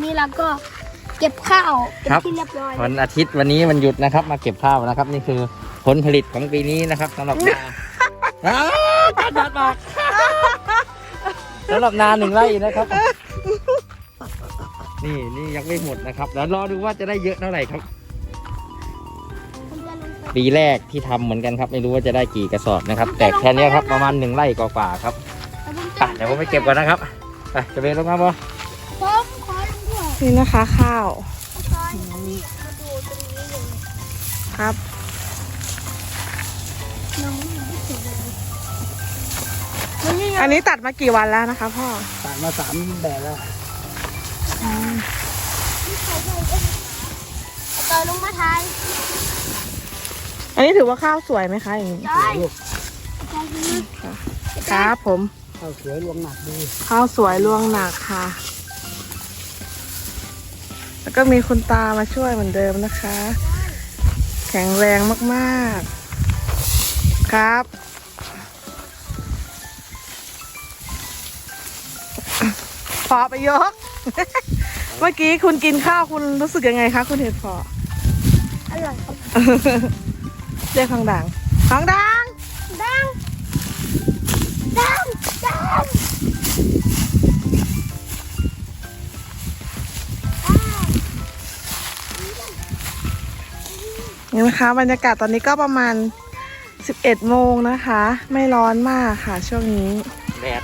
เป็นครับที่เรียบร้อยวันอาทิตย์วันนี้มันหยุดนะครับ มาเก็บข้าวนะครับ นี่คือผลผลิตของปีนี้นะครับสำหรับนาอ้าวตัดตัดปากสำหรับนาหนึ่งไร่นะครับ นี่นี่ยังไม่หมดนะครับเดี๋ยวรอดูว่าจะได้เยอะเท่าไหร่ครับ ปีแรกที่ทำเหมือนกันครับ ไม่รู้ว่าจะได้กี่กระสอบนะครับ แต่แค่เนี้ยครับประมาณหนึ่งไร่กว่าๆครับไปเดี๋ยวผมไปเก็บก่อนนะครับไปจะไปลงมาบ่ นี่นะคะข้าวซอยอันนี้มาดูตรงนี้เลยครับน้องไม่เสร็จเลยมันนี่อันนี้ตัดมากี่วันแล้วนะคะพ่อ ตัดมาสามแบบแล้วต่อยลงมาทาย อันนี้ถือว่าข้าวสวยไหมคะอย่างนี้ได้ลูกทายดีครับผม ข้าวสวยรวงหนักดี ข้าวสวยลวงหนักค่ะ แล้วก็มีคุณตามาช่วยเหมือนเดิมนะคะ แข็งแรงมากๆ ครับ พอไปยก เมื่อกี้คุณกินข้าวคุณรู้สึกยังไงคะ คุณเห็ดพออร่อยครับเรียกทองดังทองดังดัง นี่นะคะ บรรยากาศตอนนี้ก็ประมาณ 11 โมงนะคะ ไม่ร้อนมากค่ะ ช่วงนี้แดด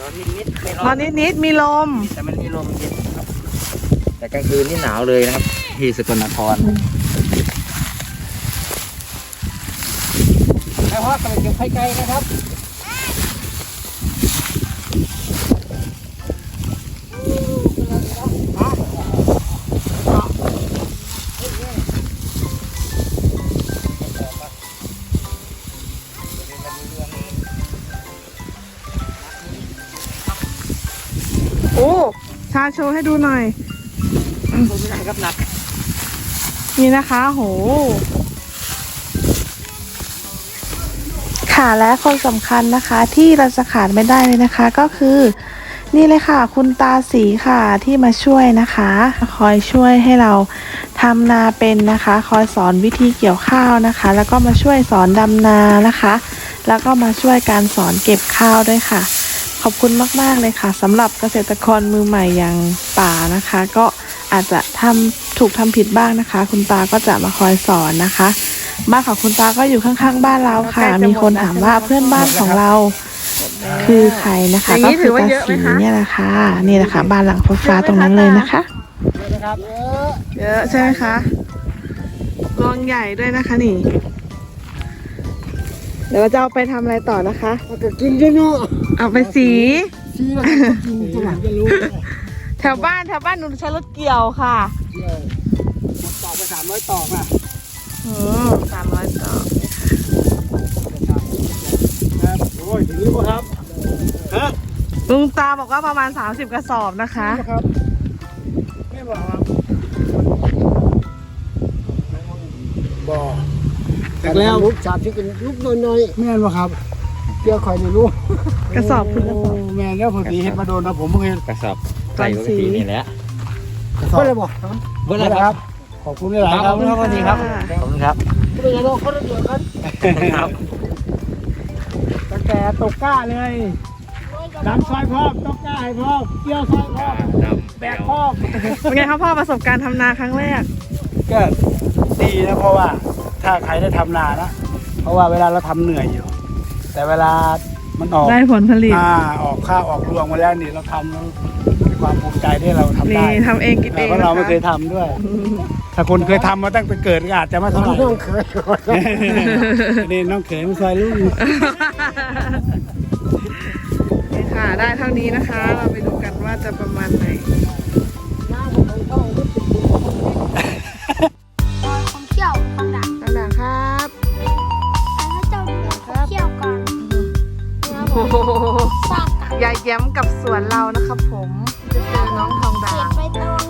ร้อนนิดๆไม่ร้ร้อนนิดๆมีลม แต่มันมีลมเย็นครับ แต่กลางคืนนี่หนาวเลยนะครับ ที่สกลนครแล้วพ่อกำลังเก็บไข่ไก่นะครับ โอ้ ชาโชว์ให้ดูหน่อยไม่ได้ครับหนัก นี่นะคะโห ค่ะและคนสำคัญนะคะที่เราจะขาดไม่ได้เลยนะคะก็คือ นี่เลยค่ะ คุณตาสีค่ะที่มาช่วยนะคะ คอยช่วยให้เราทำนาเป็นนะคะ คอยสอนวิธีเกี่ยวข้าวนะคะ แล้วก็มาช่วยสอนดำนานะคะ แล้วก็มาช่วยการสอนเก็บข้าวด้วยค่ะข อบคุณมาก ๆ เลยค่ะสำหรับเกษตรกรมือใหม่อย่างป่านะคะ ก็อาจจะทำถูกทำผิดบ้างนะคะ คุณตาก็จะมาคอยสอนนะคะบ้านของคุณตาก็อยู่ข้าง ๆ บ้านเราค่ะ มีคนถามว่าเพื่อนบ้านของเรา คือใครนะคะอย่างก็นี้คืถืออว่าตาเยอะไหมสีคะเนี่ยแหละค่ะนี่แหละค่ะบ้านหลังฟ้าๆตรงนั้นเลยนะคะนะครับเยอะใช่ไหมคะรวงใหญ่ด้วยนะคะนี่ เดี๋ยวเราจะเอาไปทำอะไรต่อนะคะ มันก็กินกันเนาะเอาไปสีซีแล้วก็กินจังหวะจะรู้แถวบ้านแถวบ้านหนูใช้รถเกี่ยวค่ะเที่ยวมันตอกไปสามร้อยตอกอะอืมสามร้อยต่อครับโอ้ยถึงนี้ป่ะครับฮะลุงตาบอกว่าประมาณ 30 กระสอบนะคะ ครับไม่บอกครับ แต่แล้วลูกสามที่กินลูกน้อยๆแม่นป่ะครับเกี่ยวคอยไม่รู้กระสอบคุณกระสอบแม่แล้วพอดีเห็นมาโดนนะผมเพิ่งเห็นกระสอบไก่ปกตินี่แหละเพื่อนเลยบอกเมื่อไหรครับ ขอบคุณหลายคครัรับบขอบคุณครับสวัสดีครับ ขอบคุณครับเป็นยังไงคนละเดียวกันครับตะแกตกก้าเลยดำซอยพร้อมตกก้าให้พร้อมเกี่ยวซอยพร้อมดำแบกพร้อม เป็นไงครับพ่อประสบการณ์ทำนาครั้งแรกก็ดีนะเพราะว่า ถ้าใครได้ทำนานะ เพราะว่าเวลาเราทำเหนื่อยอยู่ แต่เวลามันออกได้ผลผลิตอ่าออกข้าวออกรวงมาแล้วนี่เราทำแล้วมีความภูมิใจที่เราทำนี่ได้ทำเองกินเองเพราะนะเราไม่คะเคยทำด้วย ถ้าคนเคยทำมาตั้งแต่เกิดก็อาจจะไม่เท่าไหร่น้องเคยนี่น้องเขยไม่เคยรู้นี่ค่ะได้เท่านี้นะคะ เราไปดูกันว่าจะประมาณไหน แย้มกับสวนเรานะครับผมจะเจอน้องทองเก็ด่าบไปตรง